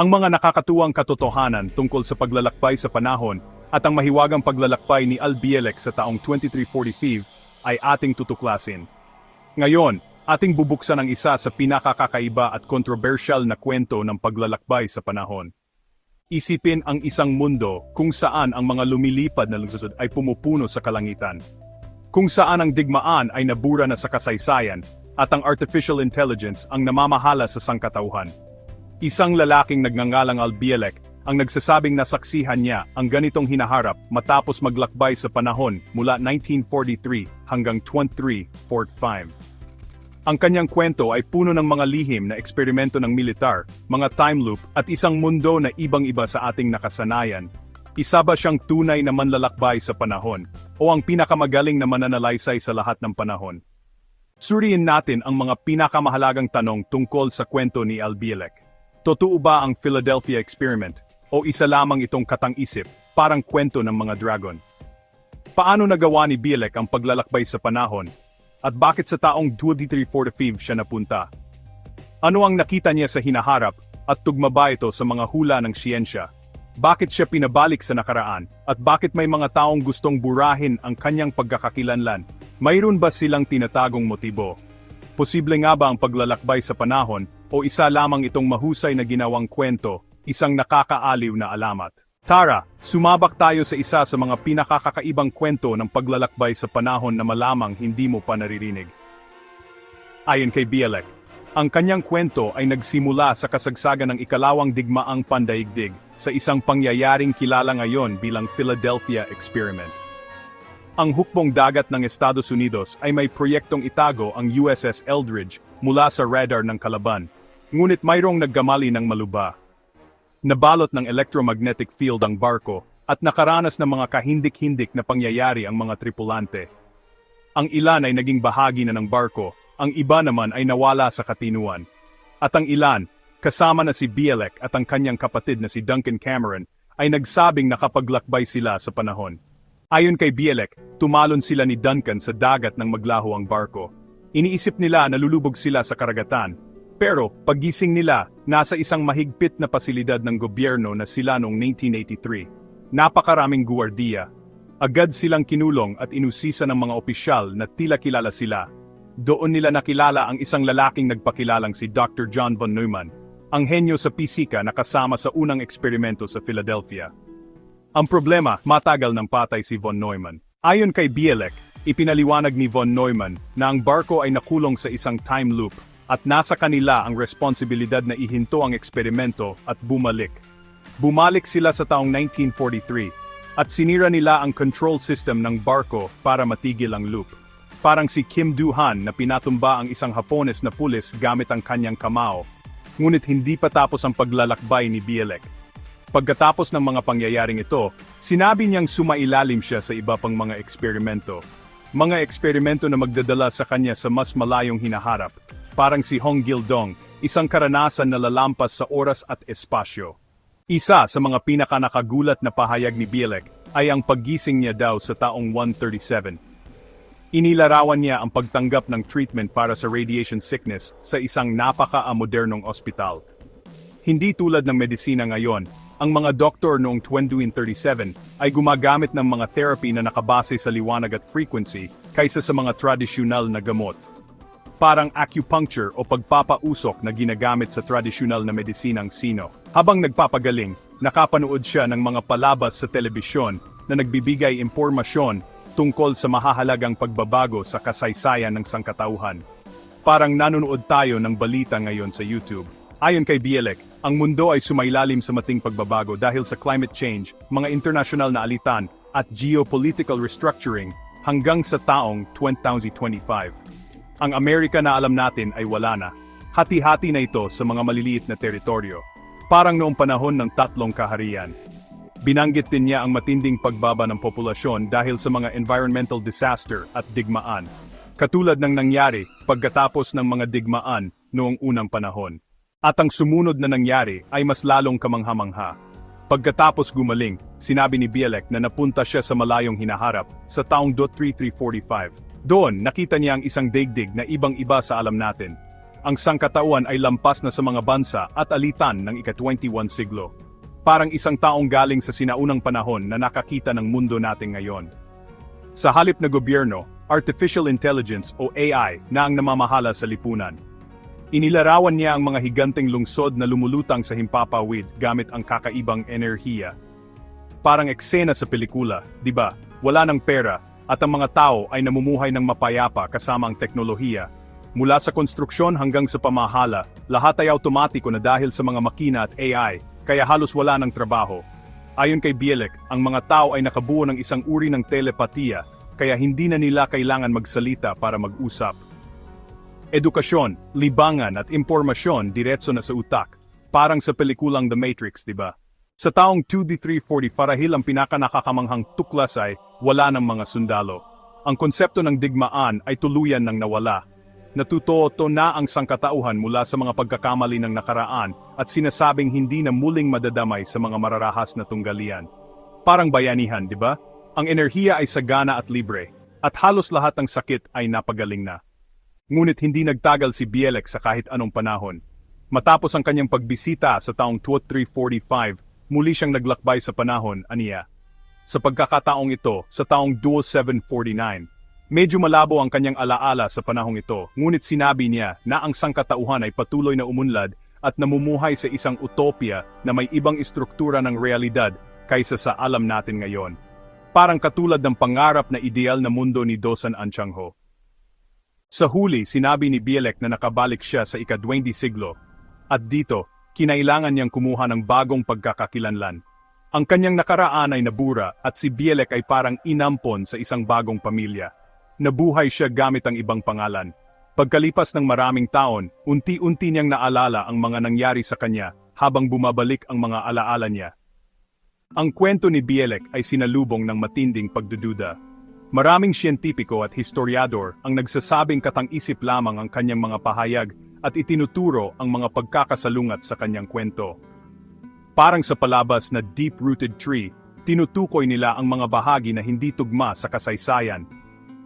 Ang mga nakakatuwang katotohanan tungkol sa paglalakbay sa panahon at ang mahiwagang paglalakbay ni Al Bielek sa taong 2345 ay ating tutuklasin. Ngayon, ating bubuksan ang isa sa pinakakakaiba at kontrobersyal na kwento ng paglalakbay sa panahon. Isipin ang isang mundo kung saan ang mga lumilipad na lungsod ay pumupuno sa kalangitan. Kung saan ang digmaan ay nabura na sa kasaysayan at ang artificial intelligence ang namamahala sa sangkatauhan. Isang lalaking nagngangalang Albielek ang nagsasabing nasaksihan niya ang ganitong hinaharap matapos maglakbay sa panahon mula 1943 hanggang 2345. Ang kanyang kwento ay puno ng mga lihim na eksperimento ng militar, mga time loop at isang mundo na ibang-iba sa ating nakasanayan. Isa ba siyang tunay na manlalakbay sa panahon o ang pinakamagaling na mananalaysay sa lahat ng panahon? Suriin natin ang mga pinakamahalagang tanong tungkol sa kwento ni Albielek. Totoo ba ang Philadelphia Experiment o isa lamang itong katang-isip, parang kwento ng mga dragon? Paano nagawa ni Bielek ang paglalakbay sa panahon at bakit sa taong 2345 siya napunta? Ano ang nakita niya sa hinaharap at tugma ba ito sa mga hula ng siyensya? Bakit siya pinabalik sa nakaraan at bakit may mga taong gustong burahin ang kanyang pagkakakilanlan? Mayroon ba silang tinatagong motibo? Posible nga ba ang paglalakbay sa panahon o isa lamang itong mahusay na ginawang kwento, isang nakakaaliw na alamat? Tara, sumabak tayo sa isa sa mga pinakakakaibang kwento ng paglalakbay sa panahon na malamang hindi mo pa naririnig. Ayon kay Bielek, ang kanyang kwento ay nagsimula sa kasagsagan ng ikalawang digmaang pandaigdig sa isang pangyayaring kilala ngayon bilang Philadelphia Experiment. Ang hukbong dagat ng Estados Unidos ay may proyektong itago ang USS Eldridge mula sa radar ng kalaban, ngunit mayroong naggamali ng maluba. Nabalot ng electromagnetic field ang barko at nakaranas ng mga kahindik-hindik na pangyayari ang mga tripulante. Ang ilan ay naging bahagi na ng barko, ang iba naman ay nawala sa katinuan. At ang ilan, kasama na si Bielek at ang kanyang kapatid na si Duncan Cameron, ay nagsabing nakapaglakbay sila sa panahon. Ayon kay Bielek, tumalon sila ni Duncan sa dagat nang maglaho ang barko. Iniisip nila na lulubog sila sa karagatan. Pero, paggising nila, nasa isang mahigpit na pasilidad ng gobyerno na sila noong 1983. Napakaraming guwardiya. Agad silang kinulong at inusisa ng mga opisyal na tila kilala sila. Doon nila nakilala ang isang lalaking nagpakilalang si Dr. John von Neumann, ang henyo sa pisika na kasama sa unang eksperimento sa Philadelphia. Ang problema, matagal ng patay si von Neumann. Ayon kay Bielek, ipinaliwanag ni von Neumann na ang barko ay nakulong sa isang time loop at nasa kanila ang responsibilidad na ihinto ang eksperimento at bumalik. Bumalik sila sa taong 1943 at sinira nila ang control system ng barko para matigil ang loop. Parang si Kim Do-han na pinatumba ang isang Hapones na pulis gamit ang kanyang kamao. Ngunit hindi pa tapos ang paglalakbay ni Bielek. Pagkatapos ng mga pangyayaring ito, sinabi niyang sumailalim siya sa iba pang mga eksperimento. Mga eksperimento na magdadala sa kanya sa mas malayong hinaharap, parang si Hong Gildong, isang karanasan na lalampas sa oras at espasyo. Isa sa mga pinakanakagulat na pahayag ni Bielek ay ang paggising niya daw sa taong 137. Inilarawan niya ang pagtanggap ng treatment para sa radiation sickness sa isang napaka-amodernong ospital. Hindi tulad ng medisina ngayon, ang mga doktor noong 2037 ay gumagamit ng mga therapy na nakabase sa liwanag at frequency kaysa sa mga tradisyonal na gamot. Parang acupuncture o pagpapausok na ginagamit sa tradisyonal na medisinang sino. Habang nagpapagaling, nakapanood siya ng mga palabas sa telebisyon na nagbibigay impormasyon tungkol sa mahahalagang pagbabago sa kasaysayan ng sangkatauhan. Parang nanonood tayo ng balita ngayon sa YouTube. Ayon kay Bielek, ang mundo ay sumailalim sa mating pagbabago dahil sa climate change, mga internasyonal na alitan, at geopolitical restructuring hanggang sa taong 2025. Ang Amerika na alam natin ay wala na. Hati-hati na ito sa mga maliliit na teritoryo. Parang noong panahon ng tatlong kaharian. Binanggit din niya ang matinding pagbaba ng populasyon dahil sa mga environmental disaster at digmaan. Katulad ng nangyari pagkatapos ng mga digmaan noong unang panahon. At ang sumunod na nangyari ay mas lalong kamangha-mangha. Pagkatapos gumaling, sinabi ni Bielek na napunta siya sa malayong hinaharap sa taong 3345. Doon, nakita niya ang isang daigdig na ibang-iba sa alam natin. ang sangkatauhan ay lampas na sa mga bansa at alitan ng ika-21 siglo. Parang isang taong galing sa sinaunang panahon na nakakita ng mundo natin ngayon. Sa halip na gobyerno, Artificial Intelligence o AI na ang namamahala sa lipunan. Inilarawan niya ang mga higanteng lungsod na lumulutang sa himpapawid gamit ang kakaibang enerhiya. Parang eksena sa pelikula, di ba? Wala ng pera, at ang mga tao ay namumuhay ng mapayapa kasama ang teknolohiya. Mula sa konstruksyon hanggang sa pamahala, lahat ay automatiko na dahil sa mga makina at AI, kaya halos wala ng trabaho. Ayon kay Bielek, ang mga tao ay nakabuo ng isang uri ng telepatiya, kaya hindi na nila kailangan magsalita para mag-usap. Edukasyon, libangan at impormasyon diretso na sa utak, parang sa pelikulang The Matrix, di ba? Sa taong 2D340 farahil ang pinakanakakamanghang tuklas ay wala ng mga sundalo. Ang konsepto ng digmaan ay tuluyan ng nawala. Natututo na ang sangkatauhan mula sa mga pagkakamali ng nakaraan at sinasabing hindi na muling madadamay sa mga mararahas na tunggalian. Parang bayanihan, di ba? Ang enerhiya ay sagana at libre, at halos lahat ng sakit ay napagaling na. Ngunit hindi nagtagal si Bielek sa kahit anong panahon. Matapos ang kanyang pagbisita sa taong 2345, muli siyang naglakbay sa panahon, aniya. Sa pagkakataong ito, sa taong 2749, medyo malabo ang kanyang alaala sa panahong ito, ngunit sinabi niya na ang sangkatauhan ay patuloy na umunlad at namumuhay sa isang utopia na may ibang istruktura ng realidad kaysa sa alam natin ngayon. Parang katulad ng pangarap na ideal na mundo ni Dosan Anchangho. Sa huli, sinabi ni Bielek na nakabalik siya sa ika-20 siglo. At dito, kinailangan niyang kumuha ng bagong pagkakakilanlan. Ang kanyang nakaraan ay nabura at si Bielek ay parang inampon sa isang bagong pamilya. Nabuhay siya gamit ang ibang pangalan. Pagkalipas ng maraming taon, unti-unti niyang naalala ang mga nangyari sa kanya habang bumabalik ang mga alaala niya. Ang kwento ni Bielek ay sinalubong ng matinding pagdududa. Maraming siyentipiko at historiador ang nagsasabing katang-isip lamang ang kanyang mga pahayag at itinuturo ang mga pagkakasalungat sa kanyang kwento. Parang sa palabas na deep-rooted tree, tinutukoy nila ang mga bahagi na hindi tugma sa kasaysayan.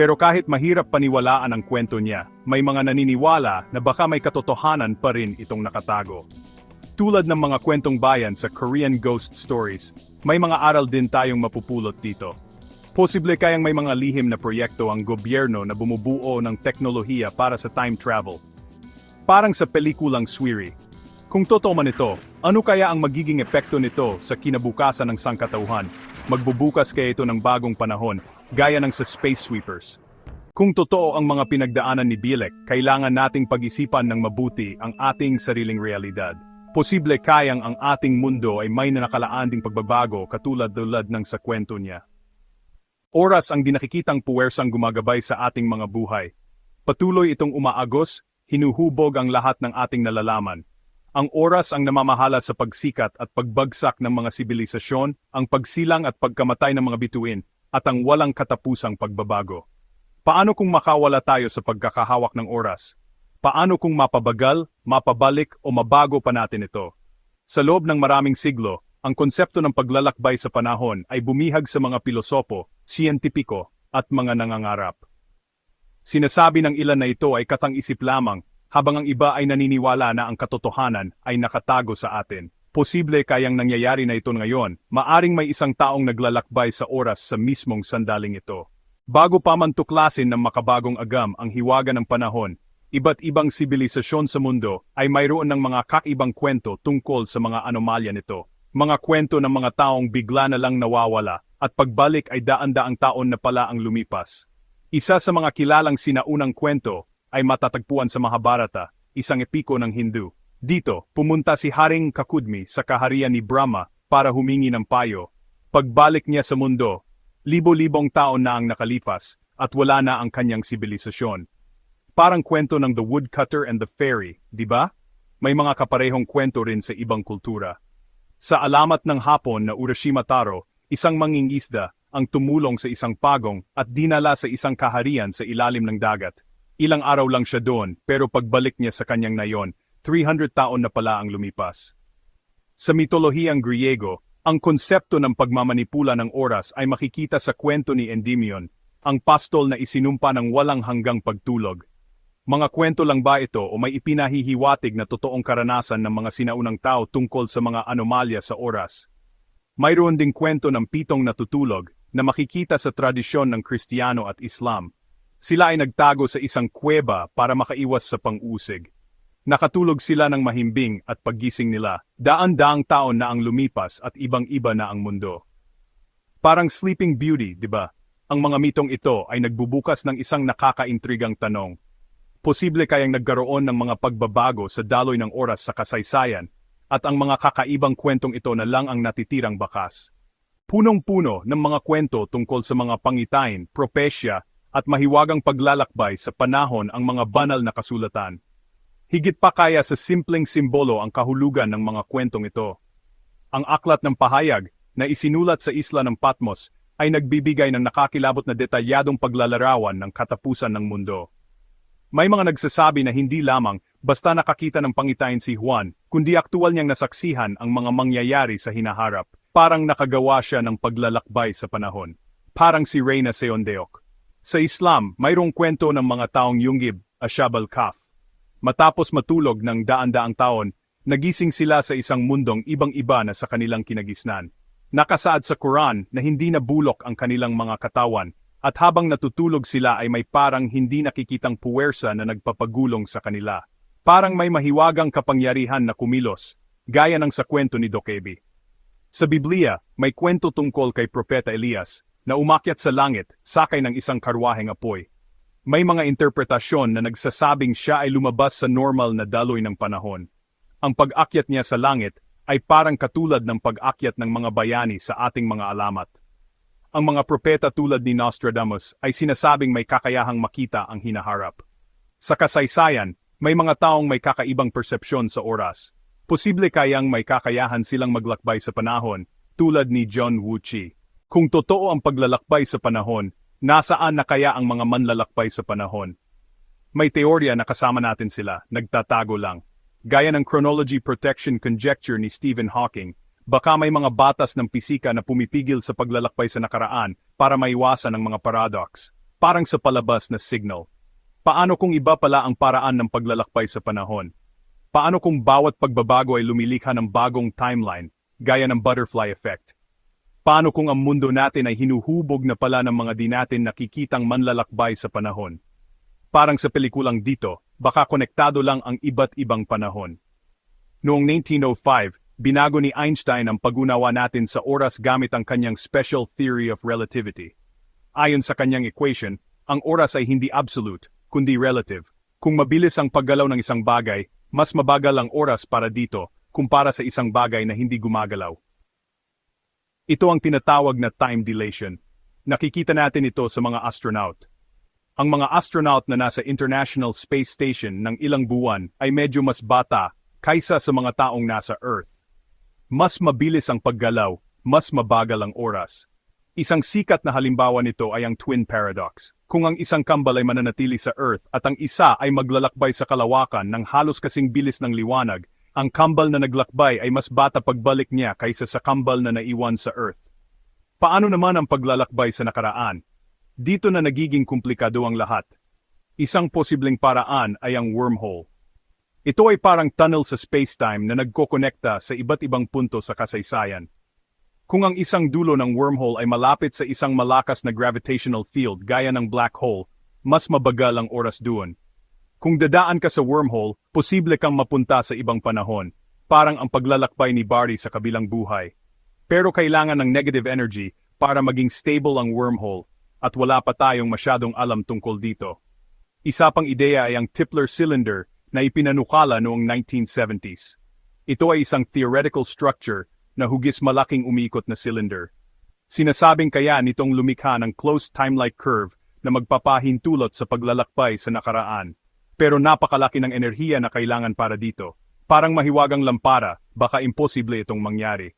Pero kahit mahirap paniwalaan ang kwento niya, may mga naniniwala na baka may katotohanan pa rin itong nakatago. Tulad ng mga kwentong bayan sa Korean ghost stories, may mga aral din tayong mapupulot dito. Posible kayang may mga lihim na proyekto ang gobyerno na bumubuo ng teknolohiya para sa time travel. Parang sa pelikulang Swiri. Kung totoo man ito, ano kaya ang magiging epekto nito sa kinabukasan ng sangkatauhan? Magbubukas kaya ito ng bagong panahon, gaya ng sa Space Sweepers. Kung totoo ang mga pinagdaanan ni Bielek, kailangan nating pag-isipan ng mabuti ang ating sariling realidad. Posible kayang ang ating mundo ay may nanakalaan ding pagbabago katulad-tulad ng sa kwento niya. Oras ang dinakikitang puwersang gumagabay sa ating mga buhay. Patuloy itong umaagos, hinuhubog ang lahat ng ating nalalaman. Ang oras ang namamahala sa pagsikat at pagbagsak ng mga sibilisasyon, ang pagsilang at pagkamatay ng mga bituin, at ang walang katapusang pagbabago. Paano kung makawala tayo sa pagkakahawak ng oras? Paano kung mapabagal, mapabalik o mabago pa natin ito? Sa loob ng maraming siglo, ang konsepto ng paglalakbay sa panahon ay bumihag sa mga pilosopo, siyentipiko, at mga nangangarap. Sinasabi ng ilan na ito ay katang-isip lamang, habang ang iba ay naniniwala na ang katotohanan ay nakatago sa atin. Posible kayang nangyayari na ito ngayon, maaring may isang taong naglalakbay sa oras sa mismong sandaling ito. Bago pa man tuklasin ng makabagong agam ang hiwaga ng panahon, iba't ibang sibilisasyon sa mundo ay mayroon ng mga kakibang kwento tungkol sa mga anomalya nito. Mga kwento ng mga taong bigla na lang nawawala at pagbalik ay daan-daang taon na pala ang lumipas. Isa sa mga kilalang sinaunang kwento ay matatagpuan sa Mahabharata, isang epiko ng Hindu. Dito, pumunta si Haring Kakudmi sa kaharian ni Brahma para humingi ng payo. Pagbalik niya sa mundo, libo-libong taon na ang nakalipas at wala na ang kanyang sibilisasyon. Parang kwento ng The Woodcutter and the Fairy, di ba? May mga kaparehong kwento rin sa ibang kultura. Sa alamat ng hapon na Urashima Taro, isang mangingisda ang tumulong sa isang pagong at dinala sa isang kaharian sa ilalim ng dagat. Ilang araw lang siya doon, pero pagbalik niya sa kanyang nayon, 300 taon na pala ang lumipas. Sa mitolohiyang Griego, ang konsepto ng pagmamanipula ng oras ay makikita sa kwento ni Endymion, ang pastol na isinumpa ng walang hanggang pagtulog. Mga kwento lang ba ito o may ipinahihiwatig na totoong karanasan ng mga sinaunang tao tungkol sa mga anomalya sa oras? Mayroon ding kwento ng pitong natutulog na makikita sa tradisyon ng Kristiyano at Islam. Sila ay nagtago sa isang kuweba para makaiwas sa pang-usig. Nakatulog sila ng mahimbing at paggising nila, daan-daang taon na ang lumipas at ibang-iba na ang mundo. Parang Sleeping Beauty, di ba? Ang mga mitong ito ay nagbubukas ng isang nakakaintrigang tanong. Posible kayang nagkaroon ng mga pagbabago sa daloy ng oras sa kasaysayan, at ang mga kakaibang kwentong ito na lang ang natitirang bakas. Punong-puno ng mga kwento tungkol sa mga pangitain, propesya, at mahiwagang paglalakbay sa panahon ang mga banal na kasulatan. Higit pa kaya sa simpleng simbolo ang kahulugan ng mga kwentong ito. Ang aklat ng pahayag na isinulat sa isla ng Patmos ay nagbibigay ng nakakilabot na detalyadong paglalarawan ng katapusan ng mundo. May mga nagsasabi na hindi lamang basta nakakita ng pangitain si Juan, kundi aktual niyang nasaksihan ang mga mangyayari sa hinaharap. Parang nakagawa siya ng paglalakbay sa panahon. Parang si Reyna Seondeok. Sa Islam, mayroong kwento ng mga taong yunggib, Ashab al-Kaf. Matapos matulog ng daan-daang taon, nagising sila sa isang mundong ibang-iba na sa kanilang kinagisnan. Nakasaad sa Quran na hindi nabulok ang kanilang mga katawan, at habang natutulog sila ay may parang hindi nakikitang puwersa na nagpapagulong sa kanila. Parang may mahiwagang kapangyarihan na kumilos, gaya ng sa kwento ni Dokebi. Sa Biblia, may kwento tungkol kay Propeta Elias, na umakyat sa langit, sakay ng isang karwaheng apoy. May mga interpretasyon na nagsasabing siya ay lumabas sa normal na daloy ng panahon. Ang pag-akyat niya sa langit ay parang katulad ng pag-akyat ng mga bayani sa ating mga alamat. Ang mga propeta tulad ni Nostradamus ay sinasabing may kakayahang makita ang hinaharap. Sa kasaysayan, may mga taong may kakaibang persepsyon sa oras. Posible kayang may kakayahan silang maglakbay sa panahon, tulad ni John Wuchi. Kung totoo ang paglalakbay sa panahon, nasaan na kaya ang mga manlalakbay sa panahon? May teorya na kasama natin sila, nagtatago lang. Gaya ng chronology protection conjecture ni Stephen Hawking, baka may mga batas ng pisika na pumipigil sa paglalakbay sa nakaraan para maiwasan ang mga paradox. Parang sa palabas na signal. Paano kung iba pala ang paraan ng paglalakbay sa panahon? Paano kung bawat pagbabago ay lumilikha ng bagong timeline, gaya ng butterfly effect? Paano kung ang mundo natin ay hinuhubog na pala ng mga di natin nakikitang manlalakbay sa panahon? Parang sa pelikulang dito, baka konektado lang ang iba't ibang panahon. Noong 1905, binago ni Einstein ang pag-unawa natin sa oras gamit ang kanyang special theory of relativity. Ayon sa kanyang equation, ang oras ay hindi absolute, kundi relative. Kung mabilis ang paggalaw ng isang bagay, mas mabagal ang oras para dito kumpara sa isang bagay na hindi gumagalaw. Ito ang tinatawag na time dilation. Nakikita natin ito sa mga astronaut. Ang mga astronaut na nasa International Space Station ng ilang buwan ay medyo mas bata kaysa sa mga taong nasa Earth. Mas mabilis ang paggalaw, mas mabagal ang oras. Isang sikat na halimbawa nito ay ang twin paradox. Kung ang isang kambal ay mananatili sa Earth at ang isa ay maglalakbay sa kalawakan ng halos kasing bilis ng liwanag, ang kambal na naglakbay ay mas bata pagbalik niya kaysa sa kambal na naiwan sa Earth. Paano naman ang paglalakbay sa nakaraan? Dito na nagiging komplikado ang lahat. Isang posibleng paraan ay ang wormhole. Ito ay parang tunnel sa spacetime na nagkokonekta sa iba't ibang punto sa kasaysayan. Kung ang isang dulo ng wormhole ay malapit sa isang malakas na gravitational field gaya ng black hole, mas mabagal ang oras doon. Kung dadaan ka sa wormhole, posible kang mapunta sa ibang panahon, parang ang paglalakbay ni Barry sa kabilang buhay. Pero kailangan ng negative energy para maging stable ang wormhole, at wala pa tayong masyadong alam tungkol dito. Isa pang ideya ay ang Tipler cylinder na ipinanukala noong 1970s. Ito ay isang theoretical structure na hugis malaking umikot na cylinder. Sinasabing kaya nitong lumikha ng closed time-like curve na magpapahintulot sa paglalakbay sa nakaraan. Pero napakalaki ng enerhiya na kailangan para dito. Parang mahiwagang lampara, baka imposible itong mangyari.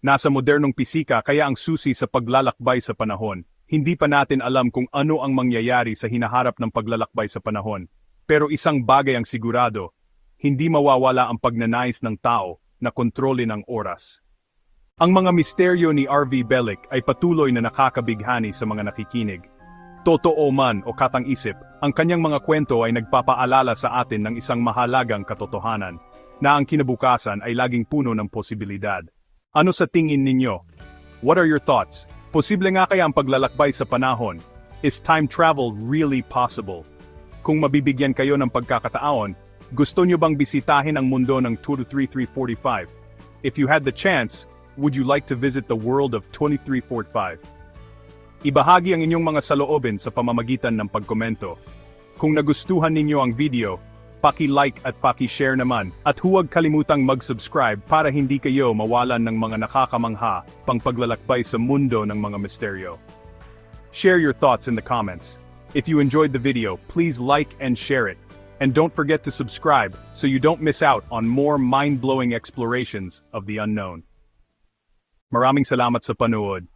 Nasa modernong pisika kaya ang susi sa paglalakbay sa panahon. Hindi pa natin alam kung ano ang mangyayari sa hinaharap ng paglalakbay sa panahon. Pero isang bagay ang sigurado, hindi mawawala ang pagnanais ng tao na kontrolin ang oras. Ang mga misteryo ni R.V. Bellick ay patuloy na nakakabighani sa mga nakikinig. Totoo man o katang-isip, ang kanyang mga kwento ay nagpapaalala sa atin ng isang mahalagang katotohanan, na ang kinabukasan ay laging puno ng posibilidad. Ano sa tingin ninyo? What are your thoughts? Posible nga kaya ang paglalakbay sa panahon? Is time travel really possible? Kung mabibigyan kayo ng pagkakataon, gusto nyo bang bisitahin ang mundo ng 23345? If you had the chance, would you like to visit the world of 2345? Ibahagi ang inyong mga saloobin sa pamamagitan ng pagkomento. Kung nagustuhan ninyo ang video, paki-like at paki-share naman at huwag kalimutang mag-subscribe para hindi kayo mawalan ng mga nakakamangha pang paglalakbay sa mundo ng mga misteryo. Share your thoughts in the comments. If you enjoyed the video, please like and share it. And don't forget to subscribe so you don't miss out on more mind-blowing explorations of the unknown. Maraming salamat sa panood.